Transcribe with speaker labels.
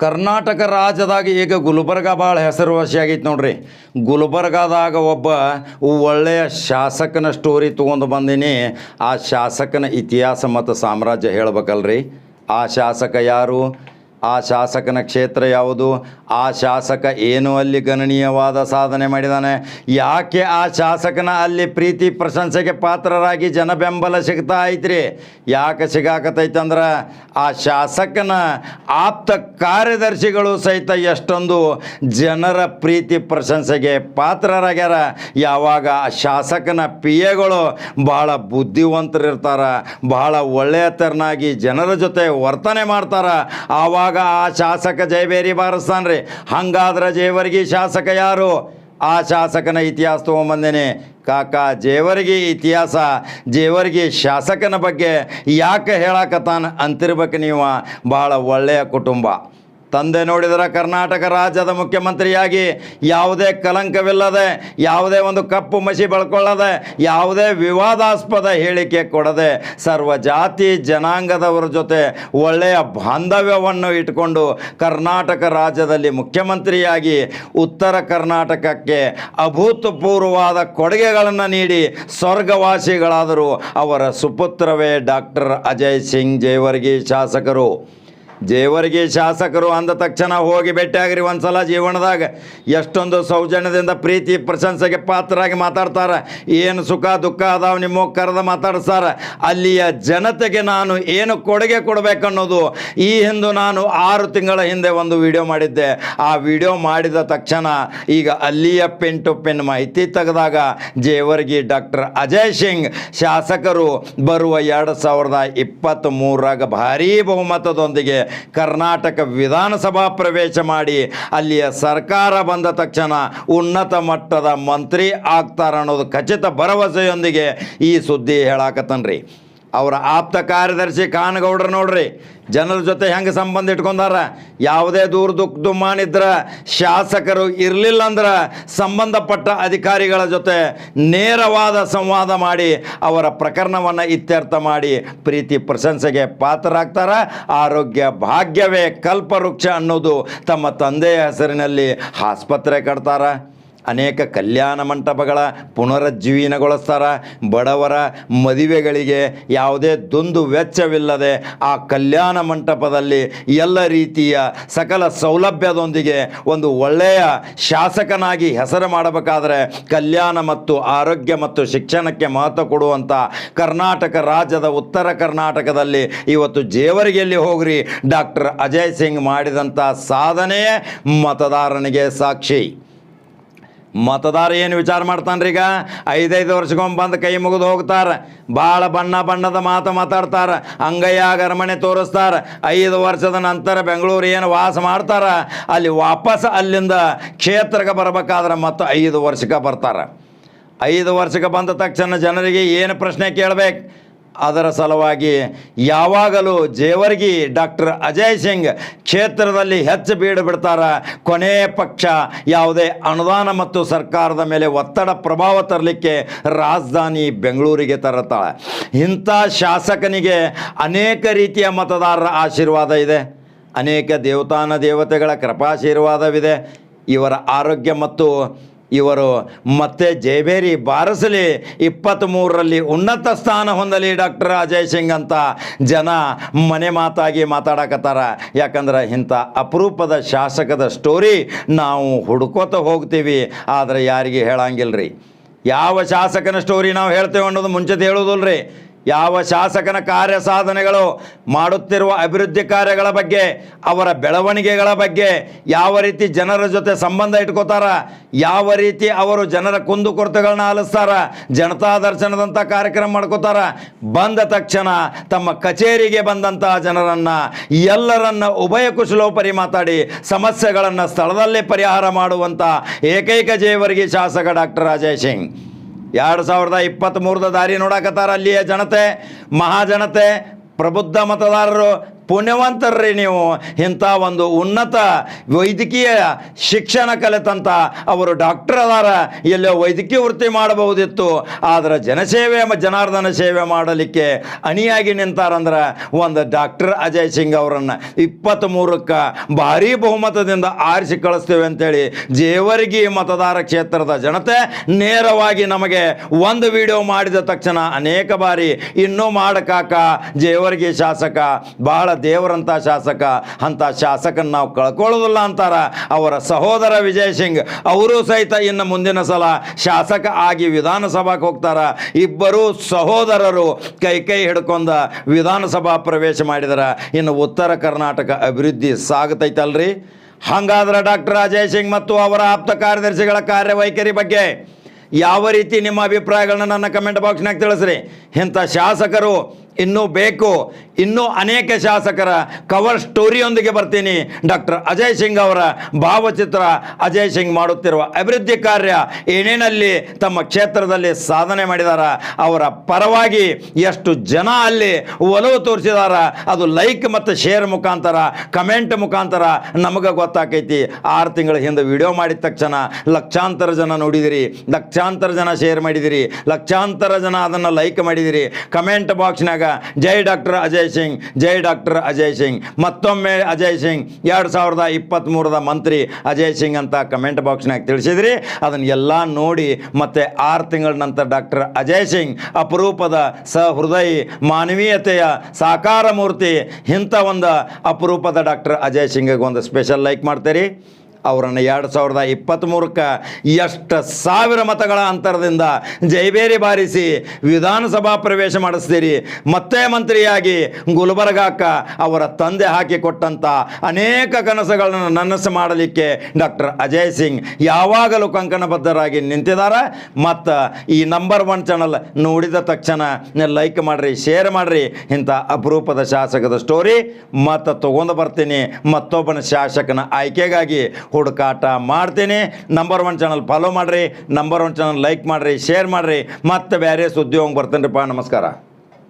Speaker 1: ಕರ್ನಾಟಕ ರಾಜ್ಯದಾಗ ಈಗ ಗುಲ್ಬರ್ಗ ಭಾಳ ಹೆಸರುವಾಸಿ ಆಗೈತೆ ನೋಡ್ರಿ. ಗುಲ್ಬರ್ಗಾದಾಗ ಒಬ್ಬ ಒಳ್ಳೆಯ ಶಾಸಕನ ಸ್ಟೋರಿ ತೊಗೊಂಡು ಬಂದೀನಿ. ಆ ಶಾಸಕನ ಇತಿಹಾಸ ಮತ್ತು ಸಾಮ್ರಾಜ್ಯ ಹೇಳ್ಬೇಕಲ್ರಿ. ಆ ಶಾಸಕ ಯಾರು? ಆ ಶಾಸಕನ ಕ್ಷೇತ್ರ ಯಾವುದು? ಆ ಶಾಸಕ ಏನು ಅಲ್ಲಿ ಗಣನೀಯವಾದ ಸಾಧನೆ ಮಾಡಿದಾನೆ? ಯಾಕೆ ಆ ಶಾಸಕನ ಅಲ್ಲಿ ಪ್ರೀತಿ ಪ್ರಶಂಸೆಗೆ ಪಾತ್ರರಾಗಿ ಜನ ಬೆಂಬಲ ಸಿಗ್ತಾ ಐತ್ರಿ? ಯಾಕೆ ಸಿಗಾಕತ್ತೈತಂದ್ರೆ ಆ ಶಾಸಕನ ಆಪ್ತ ಕಾರ್ಯದರ್ಶಿಗಳು ಸಹಿತ ಎಷ್ಟೊಂದು ಜನರ ಪ್ರೀತಿ ಪ್ರಶಂಸೆಗೆ ಪಾತ್ರರಾಗ್ಯಾರ. ಯಾವಾಗ ಆ ಶಾಸಕನ ಪಿ ಎಗಳು ಬಹಳ ಬುದ್ಧಿವಂತರಿರ್ತಾರ, ಬಹಳ ಒಳ್ಳೆಯತರನಾಗಿ ಜನರ ಜೊತೆ ವರ್ತನೆ ಮಾಡ್ತಾರ, ಆವಾಗ ಆ ಶಾಸಕ ಜಯಬೇರಿ ಬಾರಿಸ್ತಾನ್ರಿ. ಹಂಗಾದ್ರೆ ಜೇವರ್ಗಿ ಶಾಸಕ ಯಾರು? ಆ ಶಾಸಕನ ಇತಿಹಾಸ ತೊಗೊಂಬಂದೇನೆ ಕಾಕ, ಜೇವರ್ಗಿ ಇತಿಹಾಸ, ಜೇವರ್ಗಿ ಶಾಸಕನ ಬಗ್ಗೆ ಯಾಕೆ ಹೇಳಕತ್ತಾನ ಅಂತಿರ್ಬೇಕು ನೀವು? ಭಾಳ ಒಳ್ಳೆಯ ಕುಟುಂಬ. ತಂದೆ ನೋಡಿದರೆ ಕರ್ನಾಟಕ ರಾಜ್ಯದ ಮುಖ್ಯಮಂತ್ರಿಯಾಗಿ ಯಾವುದೇ ಕಲಂಕವಿಲ್ಲದೆ, ಯಾವುದೇ ಒಂದು ಕಪ್ಪು ಮಸಿ ಬಳ್ಕೊಳ್ಳದೆ, ಯಾವುದೇ ವಿವಾದಾಸ್ಪದ ಹೇಳಿಕೆ ಕೊಡದೆ ಸರ್ವ ಜಾತಿ ಜನಾಂಗದವರ ಜೊತೆ ಒಳ್ಳೆಯ ಬಾಂಧವ್ಯವನ್ನು ಇಟ್ಟುಕೊಂಡು ಕರ್ನಾಟಕ ರಾಜ್ಯದಲ್ಲಿ ಮುಖ್ಯಮಂತ್ರಿಯಾಗಿ ಉತ್ತರ ಕರ್ನಾಟಕಕ್ಕೆ ಅಭೂತಪೂರ್ವವಾದ ಕೊಡುಗೆಗಳನ್ನು ನೀಡಿ ಸ್ವರ್ಗವಾಸಿಗಳಾದರೂ ಅವರ ಸುಪುತ್ರವೇ ಡಾಕ್ಟರ್ ಅಜಯ್ ಸಿಂಗ್ ಜೇವರ್ಗಿ ಶಾಸಕರು. ಜೇವರ್ಗಿ ಶಾಸಕರು ಅಂದ ತಕ್ಷಣ ಹೋಗಿ ಭೇಟಿಯಾಗ್ರಿ ಒಂದ್ಸಲ ಜೀವನದಾಗ. ಎಷ್ಟೊಂದು ಸೌಜನ್ಯದಿಂದ ಪ್ರೀತಿ, ಪ್ರಶಂಸೆಗೆ ಪಾತ್ರರಾಗಿ ಮಾತಾಡ್ತಾರೆ. ಏನು ಸುಖ, ದುಃಖ ಅದಾವ, ನಿಮ್ಮ ಕರೆದ ಮಾತಾಡ್ತಾರೆ ಅಲ್ಲಿಯ ಜನತೆಗೆ ನಾನು ಏನು ಕೊಡುಗೆ ಕೊಡಬೇಕನ್ನೋದು. ಈ ಹಿಂದೆ ನಾನು ಆರು ತಿಂಗಳ ಹಿಂದೆ ಒಂದು ವಿಡಿಯೋ ಮಾಡಿದ್ದೆ. ಆ ವಿಡಿಯೋ ಮಾಡಿದ ತಕ್ಷಣ ಈಗ ಅಲ್ಲಿಯ ಪೆನ್ ಟು ಪೆನ್ ಮಾಹಿತಿ ತೆಗೆದಾಗ ಜೇವರ್ಗಿ ಡಾಕ್ಟರ್ ಅಜಯ್ ಸಿಂಗ್ ಶಾಸಕರು ಬರುವ ಎರಡು ಸಾವಿರದ ಇಪ್ಪತ್ತ್ ಮೂರರಾಗ ಭಾರೀ ಬಹುಮತದೊಂದಿಗೆ ಕರ್ನಾಟಕ ವಿಧಾನಸಭಾ ಪ್ರವೇಶ ಮಾಡಿ ಅಲ್ಲಿಯ ಸರ್ಕಾರ ಬಂದ ತಕ್ಷಣ ಉನ್ನತ ಮಟ್ಟದ ಮಂತ್ರಿ ಆಗ್ತಾರ ಅನ್ನೋದು ಖಚಿತ ಭರವಸೆಯೊಂದಿಗೆ ಈ ಸುದ್ದಿ ಹೇಳಾಕತ್ತನ್ರಿ. ಅವರ ಆಪ್ತ ಕಾರ್ಯದರ್ಶಿ ಕಾನಗೌಡ್ರು ನೋಡ್ರಿ, ಜನರ ಜೊತೆ ಹೆಂಗೆ ಸಂಬಂಧ ಇಟ್ಕೊಂಡಾರ? ಯಾವುದೇ ದೂರ ದುಃಖ ದುಮ್ಮಾನಿದ್ರ ಶಾಸಕರು ಇರಲಿಲ್ಲ ಅಂದ್ರೆ ಸಂಬಂಧಪಟ್ಟ ಅಧಿಕಾರಿಗಳ ಜೊತೆ ನೇರವಾದ ಸಂವಾದ ಮಾಡಿ ಅವರ ಪ್ರಕರಣವನ್ನು ಇತ್ಯರ್ಥ ಮಾಡಿ ಪ್ರೀತಿ ಪ್ರಶಂಸೆಗೆ ಪಾತ್ರರಾಗ್ತಾರ. ಆರೋಗ್ಯ ಭಾಗ್ಯವೇ ಕಲ್ಪವೃಕ್ಷ ಅನ್ನೋದು ತಮ್ಮ ತಂದೆಯ ಹೆಸರಿನಲ್ಲಿ ಆಸ್ಪತ್ರೆ ಕಟ್ತಾರ. ಅನೇಕ ಕಲ್ಯಾಣ ಮಂಟಪಗಳ ಪುನರುಜ್ಜೀವನಗೊಳಿಸ್ತಾರ. ಬಡವರ ಮದುವೆಗಳಿಗೆ ಯಾವುದೇ ದುಂದು ವೆಚ್ಚವಿಲ್ಲದೆ ಆ ಕಲ್ಯಾಣ ಮಂಟಪದಲ್ಲಿ ಎಲ್ಲ ರೀತಿಯ ಸಕಲ ಸೌಲಭ್ಯದೊಂದಿಗೆ ಒಂದು ಒಳ್ಳೆಯ ಶಾಸಕನಾಗಿ ಹೆಸರು ಮಾಡಬೇಕಾದರೆ ಕಲ್ಯಾಣ ಮತ್ತು ಆರೋಗ್ಯ ಮತ್ತು ಶಿಕ್ಷಣಕ್ಕೆ ಮಹತ್ವ ಕೊಡುವಂಥ ಕರ್ನಾಟಕ ರಾಜ್ಯದ ಉತ್ತರ ಕರ್ನಾಟಕದಲ್ಲಿ ಇವತ್ತು ಜೇವರಿಗೆಯಲ್ಲಿ ಹೋಗ್ರಿ. ಡಾಕ್ಟರ್ ಅಜಯ್ ಸಿಂಗ್ ಮಾಡಿದಂಥ ಸಾಧನೆಯೇ ಮತದಾರನಿಗೆ ಸಾಕ್ಷಿ. ಮತದಾರ ಏನು ವಿಚಾರ ಮಾಡ್ತಾನ್ರಿ ಈಗ? ಐದೈದು ವರ್ಷಕ್ಕೊಮ್ಮೆ ಬಂದು ಕೈ ಮುಗಿದು ಹೋಗ್ತಾರೆ. ಭಾಳ ಬಣ್ಣ ಬಣ್ಣದ ಮಾತು ಮಾತಾಡ್ತಾರೆ. ಅಂಗೈಯಾಗ ಅರಮನೆ ತೋರಿಸ್ತಾರೆ. ಐದು ವರ್ಷದ ನಂತರ ಬೆಂಗಳೂರು ಏನು ವಾಸ ಮಾಡ್ತಾರೆ? ಅಲ್ಲಿ ವಾಪಸ್ ಅಲ್ಲಿಂದ ಕ್ಷೇತ್ರಕ್ಕೆ ಬರಬೇಕಾದ್ರೆ ಮತ್ತು ಐದು ವರ್ಷಕ್ಕೆ ಬರ್ತಾರೆ. ಐದು ವರ್ಷಕ್ಕೆ ಬಂದ ತಕ್ಷಣ ಜನರಿಗೆ ಏನು ಪ್ರಶ್ನೆ ಕೇಳಬೇಕು? ಅದರ ಸಲುವಾಗಿ ಯಾವಾಗಲೂ ಜೇವರ್ಗಿ ಡಾಕ್ಟರ್ ಅಜಯ್ ಸಿಂಗ್ ಕ್ಷೇತ್ರದಲ್ಲಿ ಹೆಚ್ಚು ಬೀಡು ಬಿಡ್ತಾರ. ಕೊನೆಯ ಪಕ್ಷ ಯಾವುದೇ ಅನುದಾನ ಮತ್ತು ಸರ್ಕಾರದ ಮೇಲೆ ಒತ್ತಡ ಪ್ರಭಾವ ತರಲಿಕ್ಕೆ ರಾಜಧಾನಿ ಬೆಂಗಳೂರಿಗೆ ತರುತ್ತಾಳೆ ಇಂಥ ಶಾಸಕನಿಗೆ ಅನೇಕ ರೀತಿಯ ಮತದಾರರ ಆಶೀರ್ವಾದ ಇದೆ. ಅನೇಕ ದೇವತಾನ ದೇವತೆಗಳ ಕೃಪಾಶೀರ್ವಾದವಿದೆ. ಇವರ ಆರೋಗ್ಯ ಮತ್ತು ಇವರು ಮತ್ತೆ ಜಯಬೇರಿ ಬಾರಿಸಲಿ ಇಪ್ಪತ್ತ್ಮೂರರಲ್ಲಿ ಉನ್ನತ ಸ್ಥಾನ ಹೊಂದಲಿ ಡಾಕ್ಟರ್ ಅಜಯ್ ಸಿಂಗ್ ಅಂತ ಜನ ಮನೆ ಮಾತಾಗಿ ಮಾತಾಡಕತ್ತಾರ. ಯಾಕಂದ್ರೆ ಇಂಥ ಅಪರೂಪದ ಶಾಸಕದ ಸ್ಟೋರಿ ನಾವು ಹುಡ್ಕೋತ ಹೋಗ್ತೀವಿ, ಆದರೆ ಯಾರಿಗೆ ಹೇಳಂಗಿಲ್ಲ ರೀ ಯಾವ ಶಾಸಕನ ಸ್ಟೋರಿ ನಾವು ಹೇಳ್ತೇವೆ ಅನ್ನೋದು ಮುಂಚೆದು ಹೇಳೋದಿಲ್ಲ ಯಾವ ಶಾಸಕನ ಕಾರ್ಯ ಸಾಧನೆಗಳು ಮಾಡುತ್ತಿರುವ ಅಭಿವೃದ್ಧಿ ಕಾರ್ಯಗಳ ಬಗ್ಗೆ, ಅವರ ಬೆಳವಣಿಗೆಗಳ ಬಗ್ಗೆ, ಯಾವ ರೀತಿ ಜನರ ಜೊತೆ ಸಂಬಂಧ ಇಟ್ಕೋತಾರ, ಯಾವ ರೀತಿ ಅವರು ಜನರ ಕುಂದುಕೊರತೆಗಳನ್ನ ಆಲಿಸ್ತಾರ, ಜನತಾ ದರ್ಶನದಂಥ ಕಾರ್ಯಕ್ರಮ ಮಾಡ್ಕೋತಾರ, ಬಂದ ತಕ್ಷಣ ತಮ್ಮ ಕಚೇರಿಗೆ ಬಂದಂತಹ ಜನರನ್ನು, ಎಲ್ಲರನ್ನ ಉಭಯ ಕುಶಲೋಪರಿ ಮಾತಾಡಿ ಸಮಸ್ಯೆಗಳನ್ನು ಸ್ಥಳದಲ್ಲೇ ಪರಿಹಾರ ಮಾಡುವಂಥ ಏಕೈಕ ಜೇವರಿಗೆ ಶಾಸಕ ಡಾಕ್ಟರ್ ಅಜಯ್ ಸಿಂಗ್. ಎರಡು ಸಾವಿರದ ಇಪ್ಪತ್ತ್ಮೂರದ ದಾರಿ ನೋಡಕತ್ತಾರ ಅಲ್ಲಿಯ ಜನತೆ ಮಹಾಜನತೆ ಪ್ರಬುದ್ಧ ಮತದಾರರು ಪುಣ್ಯವಂತರ್ರಿ ನೀವು. ಇಂಥ ಒಂದು ಉನ್ನತ ವೈದ್ಯಕೀಯ ಶಿಕ್ಷಣ ಕಲಿತಂತ ಅವರು ಡಾಕ್ಟರ್ ಅದಾರ. ಎಲ್ಲೋ ವೈದ್ಯಕೀಯ ವೃತ್ತಿ ಮಾಡಬಹುದಿತ್ತು. ಆದ್ರೆ ಜನಸೇವೆ ಜನಾರ್ದನ ಸೇವೆ ಮಾಡಲಿಕ್ಕೆ ಅಣಿಯಾಗಿ ನಿಂತಾರಂದ್ರೆ ಒಂದು ಡಾಕ್ಟರ್ ಅಜಯ್ ಸಿಂಗ್ ಅವರನ್ನು ಇಪ್ಪತ್ತ್ಮೂರಕ್ಕೆ ಭಾರೀ ಬಹುಮತದಿಂದ ಆರಿಸಿ ಕಳಿಸ್ತೇವೆ ಅಂತೇಳಿ ಜೇವರ್ಗಿ ಮತದಾರ ಕ್ಷೇತ್ರದ ಜನತೆ ನೇರವಾಗಿ ನಮಗೆ ಒಂದು ವಿಡಿಯೋ ಮಾಡಿದ ತಕ್ಷಣ ಅನೇಕ ಬಾರಿ ಇನ್ನೂ ಮಾಡಕಾಕ ಜೇವರ್ಗಿ ಶಾಸಕ ಬಹಳ ದೇವರಂತ ಶಾಸಕ, ಅಂತ ಶಾಸಕನ ನಾವು ಕಳ್ಕೊಳ್ಳೋದಿಲ್ಲ ಅಂತಾರ. ಅವರ ಸಹೋದರ ವಿಜಯ್ ಸಿಂಗ್ ಅವರು ಸಹಿತ ಇನ್ನು ಮುಂದಿನ ಸಲ ಶಾಸಕ ಆಗಿ ವಿಧಾನಸಭಾಕ್ಕೆ ಹೋಗ್ತಾರ. ಇಬ್ಬರು ಸಹೋದರರು ಕೈ ಕೈ ಹಿಡ್ಕೊಂಡ ವಿಧಾನಸಭಾ ಪ್ರವೇಶ ಮಾಡಿದರ. ಇನ್ನು ಉತ್ತರ ಕರ್ನಾಟಕ ಅಭಿವೃದ್ಧಿ ಸಾಗತೈತಲ್ರಿ? ಹಾಗಾದ್ರೆ ಡಾಕ್ಟರ್ ಅಜಯ್ ಸಿಂಗ್ ಮತ್ತು ಅವರ ಆಪ್ತ ಕಾರ್ಯದರ್ಶಿಗಳ ಕಾರ್ಯವೈಖರಿ ಬಗ್ಗೆ ಯಾವ ರೀತಿ ನಿಮ್ಮ ಅಭಿಪ್ರಾಯಗಳನ್ನ ನನ್ನ ಕಮೆಂಟ್ ಬಾಕ್ಸ್ನಾಗ ತಿಳಿಸ್ರಿ. ಇಂಥ ಶಾಸಕರು ಇನ್ನೂ ಬೇಕು. ಇನ್ನೂ ಅನೇಕ ಶಾಸಕರ ಕವರ್ ಸ್ಟೋರಿಯೊಂದಿಗೆ ಬರ್ತೀನಿ. ಡಾಕ್ಟರ್ ಅಜಯ್ ಸಿಂಗ್ ಅವರ ಭಾವಚಿತ್ರ ಅಜಯ್ ಸಿಂಗ್ ಮಾಡುತ್ತಿರುವ ಅಭಿವೃದ್ಧಿ ಕಾರ್ಯ ಏನೇನಲ್ಲಿ ತಮ್ಮ ಕ್ಷೇತ್ರದಲ್ಲಿ ಸಾಧನೆ ಮಾಡಿದಾರ, ಅವರ ಪರವಾಗಿ ಎಷ್ಟು ಜನ ಅಲ್ಲಿ ಒಲವು ತೋರಿಸಿದಾರ, ಅದು ಲೈಕ್ ಮತ್ತು ಶೇರ್ ಮುಖಾಂತರ ಕಮೆಂಟ್ ಮುಖಾಂತರ ನಮಗೆ ಗೊತ್ತಾಕೈತಿ. ಆರು ತಿಂಗಳ ಹಿಂದೆ ವಿಡಿಯೋ ಮಾಡಿದ ತಕ್ಷಣ ಲಕ್ಷಾಂತರ ಜನ ನೋಡಿದಿರಿ, ಲಕ್ಷಾಂತರ ಜನ ಶೇರ್ ಮಾಡಿದಿರಿ, ಲಕ್ಷಾಂತರ ಜನ ಅದನ್ನು ಲೈಕ್ ಮಾಡಿದಿರಿ. ಕಮೆಂಟ್ ಬಾಕ್ಸ್ನಾಗ ಜೈ ಡಾಕ್ಟರ್ ಅಜಯ್ ಸಿಂಗ್, ಜೈ ಡಾಕ್ಟರ್ ಅಜಯ್ ಸಿಂಗ್. ಮತ್ತೊಮ್ಮೆ ಅಜಯ್ ಸಿಂಗ್, ಎರಡು ಸಾವಿರದ ಇಪ್ಪತ್ತ್ಮೂರದ ಮಂತ್ರಿ ಅಜಯ್ ಸಿಂಗ್ ಅಂತ ಕಮೆಂಟ್ ಬಾಕ್ಸ್ನಾಗ ತಿಳಿಸಿದ್ರಿ. ಅದನ್ನ ಎಲ್ಲ ನೋಡಿ ಮತ್ತು ಆರು ತಿಂಗಳ ನಂತರ ಡಾಕ್ಟರ್ ಅಜಯ್ ಸಿಂಗ್ ಅಪರೂಪದ ಸಹೃದಯಿ, ಮಾನವೀಯತೆಯ ಸಾಕಾರ ಮೂರ್ತಿ ಇಂಥ ಒಂದು ಅಪರೂಪದ ಡಾಕ್ಟರ್ ಅಜಯ್ ಸಿಂಗಿಗೆ ಒಂದು ಸ್ಪೆಷಲ್ ಲೈಕ್ ಮಾಡ್ತೀರಿ. ಅವರನ್ನು ಎರಡು ಸಾವಿರದ ಇಪ್ಪತ್ತ್ಮೂರಕ್ಕೆ ಎಷ್ಟು ಸಾವಿರ ಮತಗಳ ಅಂತರದಿಂದ ಜೈಬೇರಿ ಬಾರಿಸಿ ವಿಧಾನಸಭಾ ಪ್ರವೇಶ ಮಾಡಿಸ್ತೀರಿ. ಮತ್ತೆ ಮಂತ್ರಿಯಾಗಿ ಗುಲ್ಬರ್ಗಾಕ್ಕ ಅವರ ತಂದೆ ಹಾಕಿಕೊಟ್ಟಂಥ ಅನೇಕ ಕನಸುಗಳನ್ನು ನನಸು ಮಾಡಲಿಕ್ಕೆ ಡಾಕ್ಟರ್ ಅಜಯ್ ಸಿಂಗ್ ಯಾವಾಗಲೂ ಕಂಕಣಬದ್ಧರಾಗಿ ನಿಂತಿದ್ದಾರೆ ಮತ್ತು ಈ ನಂಬರ್ ಒನ್ ಚಾನಲ್ ನೋಡಿದ ತಕ್ಷಣ ಲೈಕ್ ಮಾಡಿರಿ, ಶೇರ್ ಮಾಡಿರಿ. ಇಂಥ ಅಪರೂಪದ ಶಾಸಕದ ಸ್ಟೋರಿ ಮತ್ತು ತೊಗೊಂಡು ಬರ್ತೀನಿ. ಮತ್ತೊಬ್ಬನ ಶಾಸಕನ ಆಯ್ಕೆಗಾಗಿ ಹುಡುಕಾಟ ಮಾಡ್ತೀನಿ. ನಂಬರ್ ಒನ್ ಚಾನಲ್ ಫಾಲೋ ಮಾಡಿರಿ. ನಂಬರ್ ಒನ್ ಚಾನಲ್ ಲೈಕ್ ಮಾಡಿರಿ ಶೇರ್ ಮಾಡಿರಿ. ಮತ್ತೆ ಬೇರೆ ಸುದ್ದಿ ಹೋಗಿ ರೀಪ್ಪ ನಮಸ್ಕಾರ.